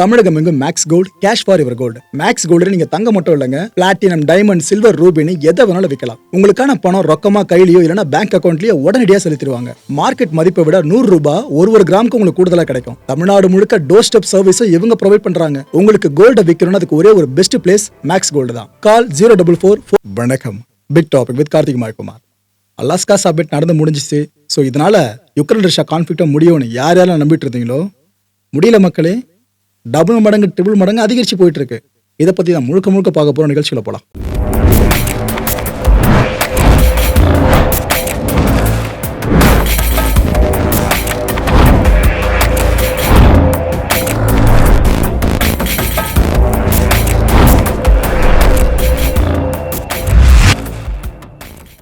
தமிழகம் எங்கும் maths gold cash for இவர் gold maths gold நீங்க தங்க மட்டும் இல்லைங்க. பிளாட்டினம் டைமண்ட் சில்வர் ரூபினி எதை வேணாலும் விற்கலாம் உங்களுக்கான பணம் ரொக்கமா கையிலயோ இல்லைன்னா பேங்க் அக்கௌண்ட்லயோ உடனடியாக செலுத்திடுவாங்க. மார்க்கெட் மதிப்பை விட நூறு ரூபாய் ஒரு ஒரு கிராமுக்கு உங்களுக்கு கூடுதலா கிடைக்கும். தமிழ்நாடு முழுக்க டோர் ஸ்டெப் சர்வீஸும் இவங்க ப்ரொவைட் பண்றாங்க. உங்களுக்கு கோல்ட விற்கணும்னு அதுக்கு ஒரே ஒரு பெஸ்ட் பிளேஸ் மேக்ஸ் கோல்டு தான். Call zero double four four வணக்கம். பிக் டாபிக் வித் கார்த்திக் மாய்குமார். அலாஸ்கா சப்மிட் நடந்து முடிஞ்சிச்சு. ஸோ இதனால யுக்ரைன் ரஷ்யா கான்ஃபிளிக்டை முடியும்னு யார் யாரெல்லாம் நம்பிட்டு இருந்தீங்களோ? முடியல மக்களே. டபுள் மடங்கு ட்ரிபிள் மடங்கு அதிகரித்து போயிட்டு இருக்கு இதை பற்றி தான் முழுக்க முழுக்க பார்க்க போகிற நிகழ்ச்சியில போலாம்.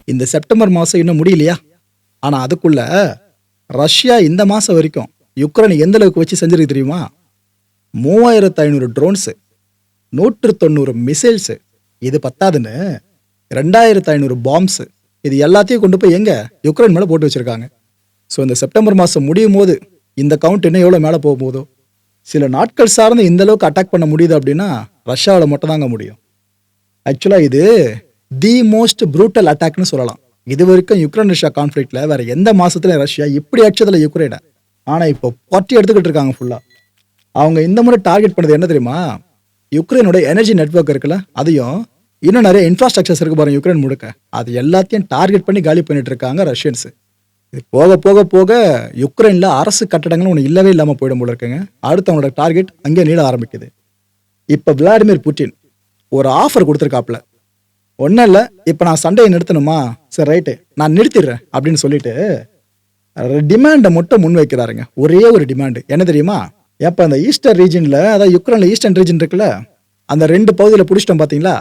இந்த செப்டம்பர் மாதம் இன்னும் முடியலையா? ஆனா அதுக்குள்ள ரஷ்யா இந்த மாதம் வரைக்கும் யுக்ரைனை எந்த அளவுக்கு வச்சு செஞ்சிருக்கு தெரியுமா? மூவாயிரத்து ஐநூறு ட்ரோன்ஸு நூற்று தொண்ணூறு மிசைல்ஸு இது பத்தாதுன்னு. ரெண்டாயிரத்து ஐநூறு பாம்ஸு இது எல்லாத்தையும் கொண்டு போய் எங்கே? யுக்ரைன் மேலே போட்டு வச்சுருக்காங்க. ஸோ இந்த செப்டம்பர் மாதம் முடியும் போது இந்த கவுண்ட் இன்னும் எவ்வளோ மேலே போக போதோ சில நாட்கள் சார்ந்து இந்தளவுக்கு அட்டாக் பண்ண முடியுது அப்படின்னா ரஷ்யாவில் மட்டும் தாங்க முடியும். ஆக்சுவலாக இது தி மோஸ்ட் ப்ரூட்டல் அட்டாக்னு சொல்லலாம். இது வரைக்கும் யுக்ரைன் ரஷ்யா கான்ஃப்ளிக்டில் வேறு எந்த மாதத்துலையும் ரஷ்யா இப்படி அடிச்சதில் யுக்ரைனை ஆனால் இப்போ பொட்டி எடுத்துக்கிட்டு இருக்காங்க ஃபுல்லாக அவங்க இந்த முறை டார்கெட் பண்ணது என்ன தெரியுமா? யுக்ரைனோட எனர்ஜி நெட்வொர்க் இருக்குல்ல அதையும் இன்னும் நிறைய இன்ஃப்ராஸ்ட்ரக்சர்ஸ் இருக்கு பாருங்க யுக்ரைன் முழுக்க. அது எல்லாத்தையும் டார்கெட் பண்ணி காலி பண்ணிட்டு இருக்காங்க ரஷ்யன்ஸ் இது போக போக போக யுக்ரைனில் அரசு கட்டடங்கள் ஒன்று இல்லவே இல்லாமல் போயிடும் போல இருக்குங்க. அடுத்து அவங்களோட டார்கெட் அங்கே நீள ஆரம்பிக்குது. இப்போ விளாடிமிர் புட்டின் ஒரு ஆஃபர் கொடுத்துருக்காப்புல. ஒன்றும் இல்லை இப்போ நான் சண்டையை நிறுத்தணுமா? சரி ரைட்டு நான் நிறுத்திடுறேன் அப்படின்னு சொல்லிட்டு டிமாண்டை மட்டும் முன் வைக்கிறாருங்க ஒரே ஒரு டிமாண்டு என்ன தெரியுமா? எப்போ அந்த ஈஸ்டர் ரீஜனில் அதாவது யுக்ரைனில் ஈஸ்டர்ன் ரீஜன் இருக்குல்ல அந்த ரெண்டு பகுதியில் பிடிச்சிட்டோம் பார்த்தீங்களா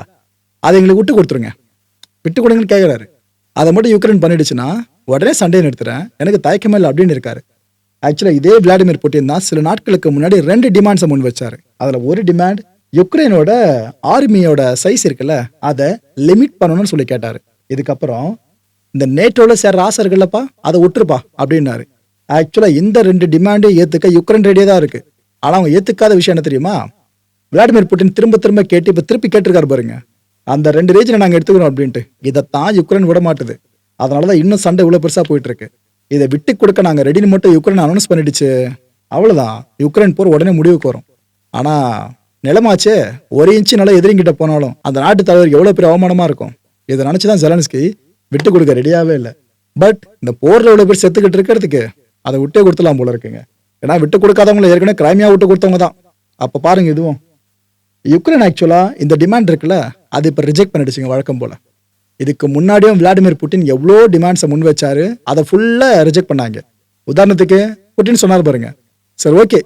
அதை எங்களுக்கு விட்டு கொடுத்துருங்க. விட்டு கொடுங்கன்னு கேட்குறாரு அதை மட்டும் யுக்ரைன் பண்ணிடுச்சுன்னா உடனே சண்டையை நிறுத்துறேன். எனக்கு தயக்கமே இல்லை அப்படின்னு இருக்காரு. ஆக்சுவலாக இதே விளாடிமிர் புட்டின் தான் சில நாட்களுக்கு முன்னாடி ரெண்டு டிமாண்ட்ஸை முன் வச்சார். அதில் ஒரு டிமாண்ட் யுக்ரைனோட ஆர்மியோட சைஸ் இருக்குல்ல அதை லிமிட் பண்ணணும்னு சொல்லி கேட்டார். இதுக்கப்புறம் இந்த நேட்டோவில் சேர்ற ஆசை இருக்குல்லப்பா அதை விட்டுருப்பா அப்படின்னாரு. ஆக்சுவலாக இந்த ரெண்டு டிமாண்டையும் ஏற்றுக்க யுக்ரைன் ரெடியாக தான் இருக்குது ஆனால் அவங்க ஏற்றுக்காத விஷயம் என்ன தெரியுமா? விளாடிமிர் புட்டின் திரும்ப திரும்ப கேட்டு இப்போ திருப்பி கேட்டிருக்காரு பாருங்க. அந்த ரெண்டு ரீஜனை நாங்கள் எடுத்துக்கிறோம் அப்படின்ட்டு. இதைத்தான் யுக்ரைன் விட மாட்டுது. அதனால தான் இன்னும் சண்டை இவ்வளோ பெருசாக போயிட்டு இருக்கு இதை விட்டு கொடுக்க நாங்கள் ரெடின்னு மட்டும் யுக்ரைன் அனௌன்ஸ் பண்ணிடுச்சு. அவ்வளோதான் யுக்ரைன் போர் உடனே முடிவுக்கு வரும். ஆனால் நிலமாச்சே. ஒரு இன்ச்சு நிலம் எதிரிங்கிட்ட போனாலும் அந்த நாட்டு தலைவருக்கு எவ்வளோ பெரிய அவமானமாக இருக்கும். இதை நினச்சி தான் ஜெலன்ஸ்கி விட்டு கொடுக்க ரெடியாகவே இல்லை. பட் இந்த போரில் இவ்வளோ பேர் செத்துக்கிட்டு இருக்கிறதுக்கு அதை விட்டே கொடுத்துலாம் போல இருக்குங்க. ஏன்னா விட்டு கொடுக்காதவங்களை ஏற்கனவே கிரைமியா விட்டு கொடுத்தவங்க தான். அப்போ பாருங்க இதுவும். யுக்ரைன் ஆக்சுவலாக இந்த டிமாண்ட் இருக்குல்ல அது இப்போ ரிஜெக்ட் பண்ணிடுச்சுங்க வழக்கம் போல. இதுக்கு முன்னாடியும் விளாடிமிர் புட்டின் எவ்வளோ டிமாண்ட்ஸை முன் வச்சாரு அதை ஃபுல்லாக ரிஜெக்ட் பண்ணாங்க. உதாரணத்துக்கு புட்டின் சொன்னார் பாருங்க சரி ஓகே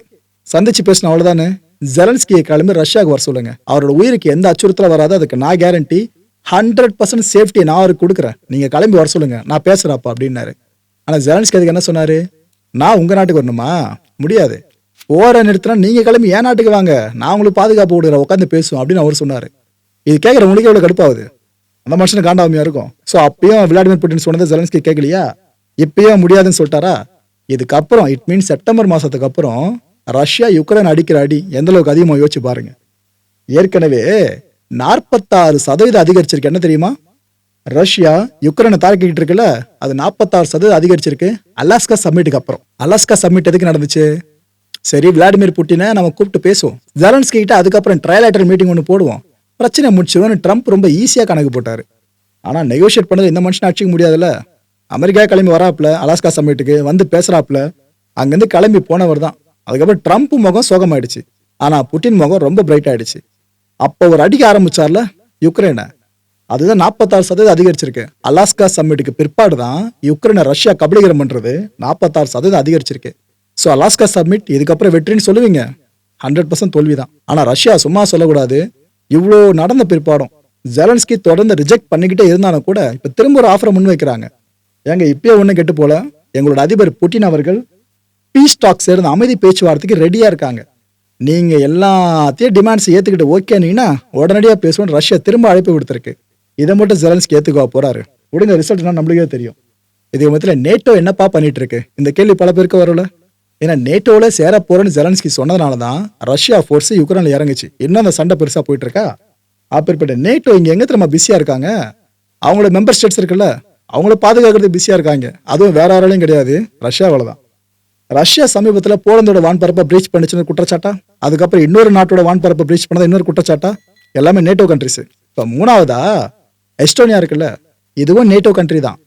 சந்திச்சு பேசின அவ்வளோதானே ஜெலன்ஸ்கியை கிளம்பி ரஷ்யாவுக்கு வர சொல்லுங்க. அவரோட உயிருக்கு எந்த அச்சுறுத்தலாக வராது அதுக்கு நான் கேரண்டி ஹண்ட்ரட் பர்சன்ட் சேஃப்டி நான் அவருக்கு கொடுக்குறேன். நீங்கள் கிளம்பி வர சொல்லுங்க நான் பேசுகிறப்பா அப்படின்னாரு. ஆனால் ஜெலன்ஸ்கி அதுக்கு என்ன சொன்னாரு? நான் உங்கள் நாட்டுக்கு வரணுமா? முடியாது. ஓர நிறுத்தினா நீங்கள் கிளம்பி என் நாட்டுக்கு வாங்க. நான் உங்களுக்கு பாதுகாப்பு கொடுக்குறேன். உட்காந்து பேசுவோம் அப்படின்னு அவர் சொன்னார். இது கேட்குற உங்களுக்கு எவ்வளோ கடுப்பாகுது. அந்த மனுஷனுக்கு காண்டாமையாக இருக்கும். ஸோ அப்பயும் விளாடிமிர் புட்டின் சொன்னது ஜெலன்ஸ்கி கேட்கலையா இப்பயும் முடியாதுன்னு சொல்லிட்டாரா? இதுக்கப்புறம் இட் மீன்ஸ் செப்டம்பர் மாதத்துக்கு அப்புறம் ரஷ்யா யுக்ரைன் அடிக்கிற அடி எந்த அளவுக்கு அதிகமாக யோசிச்சு பாருங்க. ஏற்கனவே நாற்பத்தாறு சதவீதம் அதிகரிச்சிருக்கு. என்ன தெரியுமா? ரஷ்யா யுக்ரைனை தாக்கிக்கிட்டு இருக்குல்ல அது நாற்பத்தாறு சதவீதம் அதிகரிச்சிருக்கு. அலாஸ்கா சம்மிட்டுக்கு அப்புறம். அலாஸ்கா சம்மிட் எதுக்கு நடந்துச்சு? சரி விளாடிமிர் புட்டினை நம்ம கூப்பிட்டு பேசுவோம். ஜெலன்ஸ்கி கிட்ட அதுக்கப்புறம் ட்ரையலேட்டர் மீட்டிங் ஒன்று போடுவோம். பிரச்சனை முடிச்சிருவோம்னு ட்ரம்ப் ரொம்ப ஈஸியாக கணக்கு போட்டார். ஆனால் நெகோஷியேட் பண்ணது இந்த மனுஷனை ஆட்சிக்கு முடியாதுல்ல. அமெரிக்கா கிளம்பி வராப்புல அலாஸ்கா சம்மிட்டுக்கு வந்து பேசுகிறாப்புல அங்கேருந்து கிளம்பி போனவர் தான். அதுக்கப்புறம் ட்ரம்ப் முகம் சோகமாயிடுச்சு. ஆனால் புட்டின் முகம் ரொம்ப பிரைட் ஆயிடுச்சு. அப்போ ஒரு அடிக்க ஆரம்பிச்சார்ல யுக்ரைனை. அதுதான் நாற்பத்தாறு சதவீதம் அதிகரிச்சிருக்கு. அலாஸ்கா சம்மிட்டுக்கு பிற்பாடு தான் யுக்ரைனை ரஷ்யா கபலீகரம் பண்ணுறது நாற்பத்தாறு சதவீதம் அதிகரிச்சிருக்கு. ஸோ அலாஸ்கா சப்மிட் இதுக்கப்புறம் வெற்றின்னு சொல்லுவீங்க. ஹண்ட்ரட் பர்சன்ட் தோல்வி தான் ஆனால் ரஷ்யா சும்மா சொல்லக்கூடாது. இவ்வளோ நடந்த பிற்பாடும் ஜெலன்ஸ்கி தொடர்ந்து ரிஜெக்ட் பண்ணிக்கிட்டே இருந்தாலும் கூட இப்போ திரும்ப ஒரு ஆஃபரை முன் வைக்கிறாங்க ஏங்க இப்பயே ஒன்றும் கெட்டு போல? எங்களோட அதிபர் புட்டின் அவர்கள் பீஸ் டாக் சேர்ந்த அமைதி பேச்சுவார்த்தைக்கு ரெடியாக இருக்காங்க. நீங்கள் எல்லாத்தையும் டிமாண்ட்ஸ் ஏற்றுக்கிட்டு ஓகேனீங்கன்னா உடனடியாக பேசுவோம் ரஷ்யா திரும்ப அழைப்பு கொடுத்துருக்கு இதை மட்டும் ஜெலன்ஸ்கி ஏற்றுக்கோ போறாரு? உடனே ரிசல்ட் நம்மளுக்கே தெரியும். இது மத்தியில் நேட்டோ என்னப்பா பண்ணிட்டு இருக்கு இந்த கேள்வி பல பேருக்கு வரல ஏன்னா நேட்டோவில் சேர போறேன்னு ஜெலன்ஸ்கி சொன்னதுனால தான் ரஷ்யா ஃபோர்ஸ் யுக்ரைனில் இறங்குச்சு. இன்னும் அந்த சண்டை பெருசாக போயிட்டு இருக்கா அப்பேற்பட்ட நேட்டோ இங்கே எங்கே திரும்ப பிஸியாக இருக்காங்க? அவங்களோட மெம்பர் ஸ்டேட்ஸ் இருக்குல்ல அவங்கள பாதுகாக்கிறது பிஸியாக இருக்காங்க. அதுவும் வேற யாராலையும் கிடையாது. ரஷ்யாவில் தான் ரஷ்யா சமீபத்தில் போலந்தோட வான்பரப்பை பிரீச் பண்ணிச்சுன்னு குற்றச்சாட்டா? அதுக்கப்புறம் இன்னொரு நாட்டோட வான்பரப்பை பிரீச் பண்ணதை இன்னொரு குற்றச்சாட்டா? எல்லாமே நேட்டோ கண்ட்ரிஸ் இப்போ மூணாவதா? எஸ்டோனியா இருக்குல்ல இதுவும் நேட்டோ கண்ட்ரி தான்.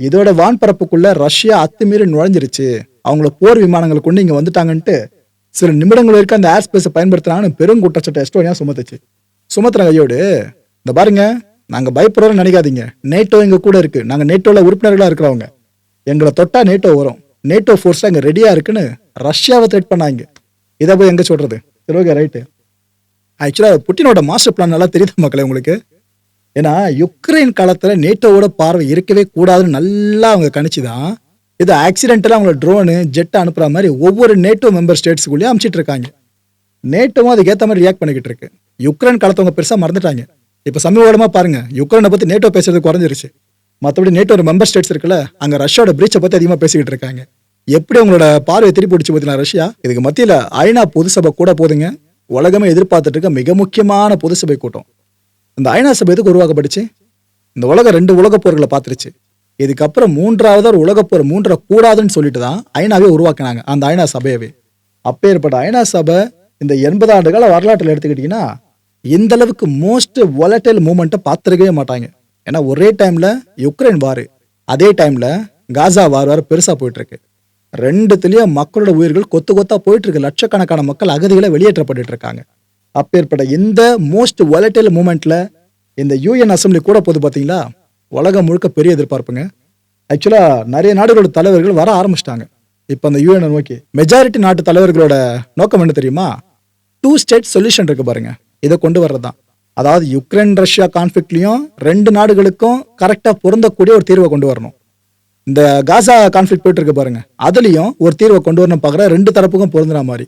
இதோட வான்பரப்புக்குள்ள ரஷ்யா அத்துமீறி நுழைஞ்சிருச்சு. அவங்கள போர் விமானங்கள் கொண்டு இங்க வந்துட்டாங்கன்ட்டு சில நிமிடங்கள் வரைக்கும் அந்த ஏர் ஸ்பேஸை பயன்படுத்துறாங்கன்னு பெரும் குற்றச்சாட்டு எஸ்டோனியா சுமத்துச்சு. சுமத்துற கையோடு இந்த பாருங்க நாங்க பயப்படுறோம்னு நினைக்காதீங்க. நேட்டோ எங்க கூட இருக்கு. நாங்க நேட்டோல உறுப்பினர்களா இருக்கிறவங்க. எங்களை தொட்டா நேட்டோ வரும். நேட்டோ ஃபோர்ஸ் அங்க ரெடியா இருக்குன்னு ரஷ்யாவை த்ரெட் பண்ணாங்க. இதை போய் எங்க சொல்றது? சரி ஓகே ரைட்டு ஆக்சுவலாக புட்டினோட மாஸ்டர் பிளான் நல்லா தெரியுது மக்களே உங்களுக்கு? ஏன்னா யுக்ரைன் காலத்துல நேட்டோவோட பார்வை இருக்கவே கூடாதுன்னு நல்லா அவங்க கணிச்சுதான். இது ஆக்சிடென்டலாக அவங்கள ட்ரோனு ஜெட் அனுப்புற மாதிரி ஒவ்வொரு நேட்டோ மெம்பர் ஸ்டேட்ஸுக்குள்ளேயும் அனுப்பிச்சிட்டு இருக்காங்க. நேட்டோவும் அதுக்கேற்ற மாதிரி ரியாக்ட் பண்ணிக்கிட்டு இருக்கு. யுக்ரைன் காலத்தவங்க பெருசாக மறந்துட்டாங்க. இப்போ சமீபமாக பாருங்க யுக்ரைனை பற்றி நேட்டோ பேசுறது குறைஞ்சிருச்சு. மற்றபடி நேட்டோ மெம்பர் ஸ்டேட்ஸ் இருக்குல்ல அங்கே ரஷ்யாவோட பிரீச்சை பற்றி அதிகமாக பேசிக்கிட்டு இருக்காங்க. எப்படி அவங்களோட பார்வையை திருப்பி பிடிச்சி பார்த்தீங்களா ரஷ்யா? இதுக்கு மத்தியில் ஐநா பொது சபை கூட போதுங்க. உலகமே எதிர்பார்த்துட்டு இருக்க மிக முக்கியமான பொது சபை கூட்டம். இந்த ஐநா சபை எதுக்கு உருவாக்கப்பட்டுச்சு? இந்த உலகம் ரெண்டு உலகப் போர்களை பார்த்துருச்சு. இதுக்கப்புறம் மூன்றாவது ஒரு உலகப் போர் கூடாதுன்னு சொல்லிட்டு தான் ஐநாவே உருவாக்குனாங்க அந்த ஐநா சபையவே. அப்பேற்பட்ட ஐநா சபை இந்த எண்பது ஆண்டு கால வரலாற்றில் எடுத்துக்கிட்டிங்கன்னா இந்த அளவுக்கு மோஸ்ட் volatile மூமெண்ட்டை பார்த்துருக்கவே மாட்டாங்க. ஏன்னா ஒரே டைம்ல யுக்ரைன் வார் அதே டைம்ல காசா வார் வார் பெருசாக போயிட்டு இருக்கு மக்களோட உயிர்கள் கொத்து கொத்தா போயிட்டு இருக்கு லட்சக்கணக்கான மக்கள் அகதிகளை வெளியேற்றப்பட்டு இருக்காங்க. அப்பேற்பட்ட இந்த மோஸ்ட் volatile மூமெண்ட்ல இந்த யூஎன் அசம்பிளி கூட போது பார்த்தீங்களா உலகம் முழுக்க பெரிய எதிர்பார்ப்புங்க. ஆக்சுவலாக நிறைய நாடுகளோட தலைவர்கள் வர ஆரம்பிச்சிட்டாங்க. இப்போ அந்த யூஎன் நோக்கி. மெஜாரிட்டி நாட்டு தலைவர்களோட நோக்கம் என்ன தெரியுமா? டூ ஸ்டேட் சொல்யூஷன் இருக்கு பாருங்க. இதை கொண்டு வர்றது தான் அதாவது யுக்ரைன் ரஷ்யா கான்ஃபிளிக்ட்லயும் ரெண்டு நாடுகளுக்கும் கரெக்டாக பொருந்தக்கூடிய ஒரு தீர்வை கொண்டு வரணும். இந்த காசா கான்ஃபிளிக் போயிட்டு இருக்கு பாருங்க. அதுலேயும் ஒரு தீர்வை கொண்டு வரணும் பார்க்குற ரெண்டு தரப்புக்கும் பொருந்துற மாதிரி.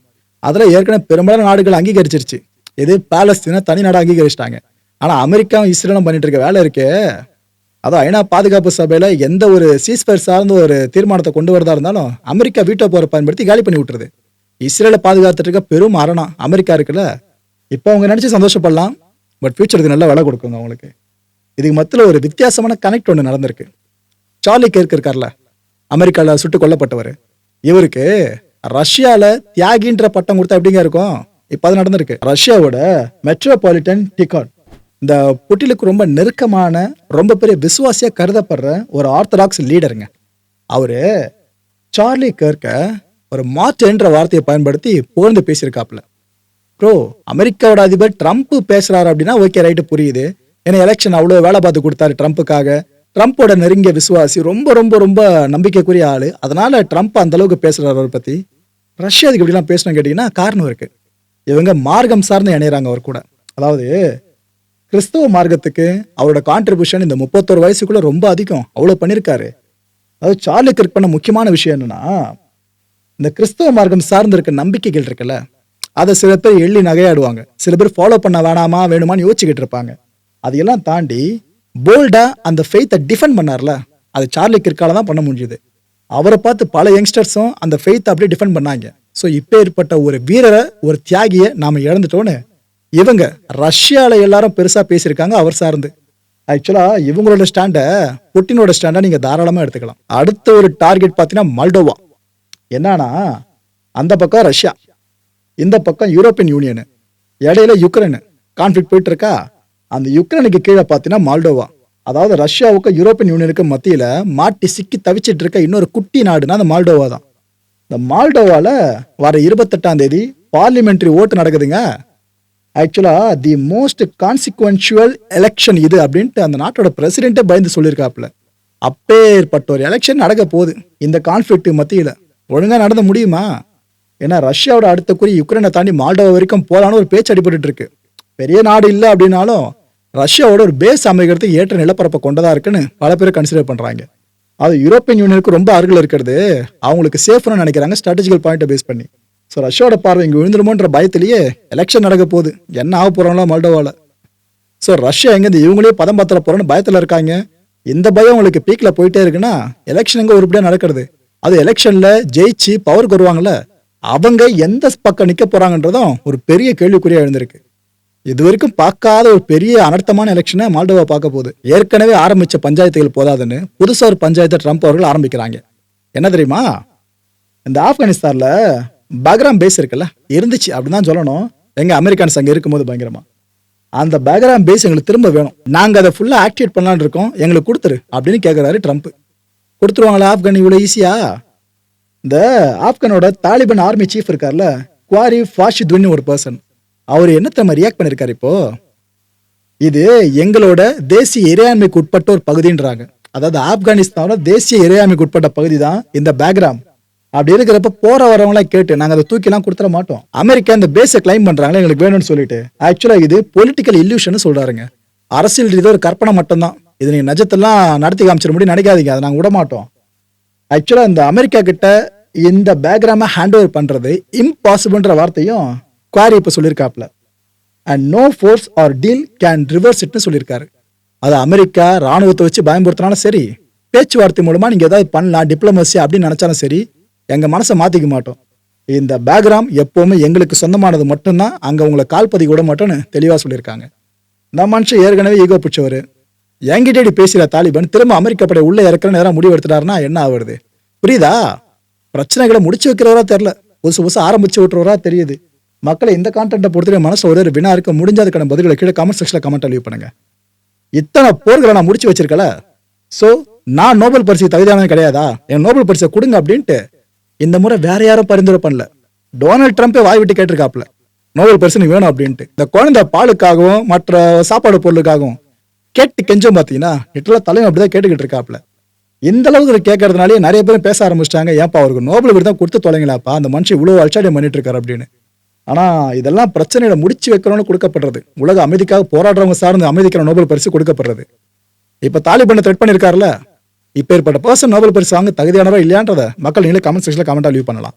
அதில் ஏற்கனவே பெரும்பாலான நாடுகள் அங்கீகரிச்சிருச்சு. இது பாலஸ்தீனை தனிநாடு அங்கீகரிச்சிட்டாங்க. ஆனா அமெரிக்காவும் இஸ்ரேலும் பண்ணிட்டு இருக்க வேலை இருக்கு. அதான் ஐநா பாதுகாப்பு சபையில எந்த ஒரு சீஸ்பயர் சார்ந்த ஒரு தீர்மானத்தை கொண்டு வரதா இருந்தாலும் அமெரிக்கா வீட்டோ போரை பயன்படுத்தி காலி பண்ணி விட்டுருது. இஸ்ரேலை பாதுகாத்துட்டு இருக்க பெரும் அரணம் அமெரிக்கா இருக்குல்ல? இப்போ அவங்க நினைச்சு சந்தோஷப்படலாம். பட் ஃபியூச்சருக்கு நல்ல விலை கொடுக்குங்க அவங்களுக்கு. இதுக்கு மத்தியில் ஒரு வித்தியாசமான கனெக்ட் ஒன்று நடந்திருக்கு. சார்லி கேர்க் இருக்கார்ல? அமெரிக்காவில் சுட்டு கொல்லப்பட்டவர். இவருக்கு ரஷ்யாவில் தியாகின்ற பட்டம் கொடுத்தா எப்படிங்க இருக்கும்? இப்போ அது நடந்திருக்கு. ரஷ்யாவோட மெட்ரோபாலிட்டன் டிகாட் இந்த புட்டிலுக்கு ரொம்ப நெருக்கமான ரொம்ப பெரிய விசுவாசியாக கருதப்படுற ஒரு ஆர்த்தடாக்ஸ் லீடருங்க அவரு சார்லி கர்க்க ஒரு மாற்றுன்ற வார்த்தையை பயன்படுத்தி புகழ்ந்து பேசியிருக்காப்புல. ப்ரோ அமெரிக்காவோட அதிபர் ட்ரம்ப் பேசுறாரு அப்படின்னா ஓகே ரைட்டு புரியுது. ஏன்னா எலெக்ஷன் அவ்வளோ வேலை பார்த்து கொடுத்தாரு ட்ரம்ப்புக்காக ட்ரம்ப்போட நெருங்கிய விசுவாசி ரொம்ப ரொம்ப ரொம்ப நம்பிக்கைக்குரிய ஆள். அதனால ட்ரம்ப் அந்த அளவுக்கு அவரை பற்றி ரஷ்யா அதுக்கு இப்படிலாம் பேசணும் கேட்டிங்கன்னா காரணம் இருக்குது இவங்க மார்க்கம் சார்ந்து இணையறாங்க அவர் கூட. அதாவது கிறிஸ்தவ மார்க்கத்துக்கு அவரோட கான்ட்ரிபியூஷன் இந்த முப்பத்தோரு வயசுக்குள்ள ரொம்ப அதிகம். அவ்வளோ பண்ணியிருக்காரு அதாவது சார்லி கிர்க் பண்ண முக்கியமான விஷயம் என்னன்னா இந்த கிறிஸ்தவ மார்க்கம் சார்ந்து இருக்க நம்பிக்கைகள் இருக்குல்ல அதை சில பேர் எள்ளி நகையாடுவாங்க. சில பேர் ஃபாலோ பண்ண வேணாமா வேணுமான்னு யோசிச்சுக்கிட்டு இருப்பாங்க. அதையெல்லாம் தாண்டி போல்டா அந்த ஃபெய்த்தை டிஃபெண்ட் பண்ணார்ல அது சார்லி கிற்கால தான் பண்ண முடிஞ்சுது. அவரை பார்த்து பல யங்ஸ்டர்ஸும் அந்த ஃபெய்த்தை அப்படியே டிஃபெண்ட் பண்ணாங்க. ஸோ இப்போ ஏற்பட்ட ஒரு வீரரை ஒரு தியாகியை நாம் இழந்துட்டோன்னு இவங்க ரஷ்யாவில் எல்லாரும் பெருசாக பேசியிருக்காங்க அவர் சார்ந்து. ஆக்சுவலாக இவங்களோட ஸ்டாண்டை புட்டினோட ஸ்டாண்டை நீங்கள் தாராளமாக எடுத்துக்கலாம். அடுத்த ஒரு டார்கெட் பார்த்தீங்கன்னா மல்டோவா. என்னன்னா அந்த பக்கம் ரஷ்யா. இந்த பக்கம் யூரோப்பியன் யூனியனு. இடையில யுக்ரைனு. கான்ஃப்ளிக் போயிட்டு இருக்கா அந்த யுக்ரைனுக்கு கீழே பார்த்தீங்கன்னா மால்டோவா. அதாவது ரஷ்யாவுக்கும் யூரோப்பியன் யூனியனுக்கு மத்தியில் மாட்டி சிக்கி தவிச்சிட்டு இருக்க இன்னொரு குட்டி நாடுனா அந்த மால்டோவா தான். இந்த மால்டோவால வர இருபத்தெட்டாம் தேதி பார்லிமெண்ட்ரி ஓட்டு நடக்குதுங்க. ஆக்சுவலாக தி மோஸ்ட் கான்சிக்வன்ஷுவல் எலெக்ஷன் இது அப்படின்ட்டு அந்த நாட்டோட பிரசிடென்ட்டே பயந்து சொல்லியிருக்காப்புல. அப்பேற்பட்ட ஒரு எலெக்ஷன் நடக்க போகுது இந்த கான்ஃபிளிக்ட் மத்தியில். ஒழுங்காக நடந்த முடியுமா? ஏன்னா ரஷ்யாவோட அடுத்த குறி யுக்ரைனை தாண்டி மால்டோவா வரைக்கும் போலான்னு ஒரு பேச்சு அடிபட்டு இருக்கு. பெரிய நாடு இல்லை அப்படின்னாலும் ரஷ்யாவோட ஒரு பேஸ் அமைக்கிறது ஏற்ற நிலப்பரப்பை கொண்டதா இருக்குன்னு பல பேர் கன்சிடர் பண்ணுறாங்க அது யூரோப்பியன் யூனியனுக்கு ரொம்ப அருகில் இருக்கிறது. அவங்களுக்கு சேஃப்னு நினைக்கிறாங்க ஸ்ட்ராட்டஜிக்கல் பாயிண்ட்டை பேஸ் பண்ணி. ஸோ ரஷ்யோட பார்வை இங்கே விழுந்துருமோன்ற பயத்திலேயே எலெக்ஷன் நடக்க போகுது. என்ன ஆக போகிறாங்களோ மால்டோவால. ஸோ ரஷ்யா எங்கேருந்து இவங்களே பதம் பத்திர போகிறோன்னு பயத்தில் இருக்காங்க. இந்த பயம் உங்களுக்கு பீக்கில் போயிட்டே இருக்குன்னா எலெக்ஷன் எங்கே உருப்படியா நடக்கிறது? அது எலெக்ஷனில் ஜெயிச்சு பவருக்கு வருவாங்கல்ல. அவங்க எந்த பக்கம் நிற்க போகிறாங்கன்றதும் ஒரு பெரிய கேள்விக்குறியாக எழுந்திருக்கு. இது வரைக்கும் பார்க்காத ஒரு பெரிய அனர்த்தமான எலெக்ஷனை மால்டோவா பார்க்க போகுது. ஏற்கனவே ஆரம்பிச்ச பஞ்சாயத்துகள் போதாதுன்னு புதுசாக ஒரு பஞ்சாயத்தை ட்ரம்ப் அவர்கள் ஆரம்பிக்கிறாங்க. என்ன தெரியுமா? இந்த ஆப்கானிஸ்தானில் பக்ராம் பேஸ் இருக்குல்ல? இருந்துச்சு அப்படின்னு தான் சொல்லணும். எங்கள் அமெரிக்கான்ஸ் அங்கே இருக்கும்போது பயங்கரமா. அந்த பேக்ராம் பேஸ் எங்களுக்கு திரும்ப வேணும். நாங்கள் அதை ஃபுல்லாக ஆக்டிவேட் பண்ணலாம்னு இருக்கோம். எங்களுக்கு கொடுத்துரு அப்படின்னு கேட்குறாரு ட்ரம்ப். கொடுத்துருவாங்களா ஆப்கான்? இவ்வளோ ஈஸியா இந்த ஆப்கானோட தாலிபான் ஆர்மி சீஃப் இருக்கார்ல குவாரி ஃபாஷித்வின்னு ஒரு பர்சன் அவர் என்ன மாதிரி ரியாக்ட் பண்ணிருக்காரு இப்போ? இது எங்களோட தேசிய இறையாண்மைக்கு உட்பட்ட ஒரு பகுதின்றாங்க. அதாவது ஆப்கானிஸ்தானோட தேசிய இறையாண்மைக்கு உட்பட்ட பகுதி தான் இந்த பேக்ராம் அப்படி இருக்கிறப்ப போற வரவங்களாம் கேட்டு நாங்க அதை தூக்கிலாம் கொடுத்துட மாட்டோம். அமெரிக்கா இந்த பேஸை கிளைம் பண்றாங்களே எங்களுக்கு வேணும்னு சொல்லிட்டு. ஆக்சுவலா இது பொலிட்டிக்கல் இல்லூஷன் சொல்றாருங்க. அரசியல் ரீதியாக ஒரு கற்பனை மட்டும்தான். இது நீங்க நஜத்தெல்லாம் நடத்தி காமிச்சிட முடியும் நினைக்காதீங்க. அதை நாங்க விட மாட்டோம். ஆக்சுவலா இந்த அமெரிக்கா கிட்ட இந்த பேக்ராம ஹேண்ட் ஓவர் பண்றது இம்பாசிபிள்ன்ற வார்த்தையும் குவாரி இப்போ சொல்லியிருக்காப்ல and no force or deal can reverse இட்னு சொல்லியிருக்காரு அது அமெரிக்கா ராணுவத்தை வச்சு பயன்படுத்தினாலும் சரி பேச்சுவார்த்தை மூலமாக நீங்கள் ஏதாவது பண்ணலாம் டிப்ளமசி அப்படின்னு நினச்சாலும் சரி எங்கள் மனசை மாற்றிக்க மாட்டோம். இந்த பேக்ராம் எப்போவுமே எங்களுக்கு சொந்தமானது மட்டும்தான் அங்கே உங்களை கால் விட மாட்டோன்னு தெளிவாக சொல்லியிருக்காங்க. இந்த மனுஷன் ஏற்கனவே ஈகோ பிடிச்சவர். என்கிட்டடி பேசுகிற தாலிபான் திரும்ப அமெரிக்க படை உள்ளே இறக்குற நேரம் முடிவு எடுத்துட்டாருன்னா என்ன ஆகுறது? புரியுதா? பிரச்சனைகளை முடிச்சு வைக்கிறவரா தெரில புதுசு புதுசு ஆரம்பிச்சு விட்டுறவரா தெரியுது. மக்களை இந்த கான்டென்ட்டை பொறுத்தவரை மனசு ஒரு ஒரு வினா இருக்க. முடிஞ்சதுக்கான பதில்களை கீழே கமெண்ட் செக்ஷனில் கமெண்ட் லீவ் பண்ணுங்க. இத்தனை போர்களை நான் முடிச்சு வச்சிருக்கல ஸோ நான் நோபல் பரிசு தகுதியானது கிடையாதா? என் நோபல் பரிசை கொடுங்க அப்படின்ட்டு இந்த முறை வேற யாரும் பரிந்துரை பண்ணல. டொனால்ட் ட்ரம்ப்பே வாய் விட்டு கேட்டிருக்காப்ல நோபல் பரிசு வேணும் அப்படின்ட்டு. இந்த குழந்தை பாலுக்காகவும் மற்ற சாப்பாடு பொருளுக்காகவும் கேட்டு கெஞ்சம் பார்த்தீங்கன்னா ஹிட்லர் தலைவன் அப்படிதான் கேட்டுக்கிட்டு இருக்காப்ல இந்த அளவுக்கு கேட்கறதுனாலே நிறைய பேர் பேச ஆரம்பிச்சிட்டாங்க. ஏன்ப்பா அவருக்கு நோபல் விருது தான் கொடுத்து தொலைங்களாப்பா? அந்த மனுஷன் இவ்வளோ அல்சாடியம் பண்ணிட்டு இருக்காரு அப்படின்னு. ஆனா இதெல்லாம் பிரச்சனையில முடிச்சு வைக்கணும்னு கொடுக்கப்படுறது. உலக அமைதிக்காக போராடுறவங்க சார்ந்து அமைதிக்கிற நோபல் பரிசு கொடுக்கப்படுறது. இப்ப தாலிபானை த்ரெட் பண்ணிருக்காருல இப்ப ஏற்பட்ட பர்சன் நோபல் பரிசு வாங்க தகுதியானவா இல்லையான்றத மக்கள் நீங்களே கமெண்ட் செக்ஷன்ல கமெண்டா லீவ் பண்ணலாம்.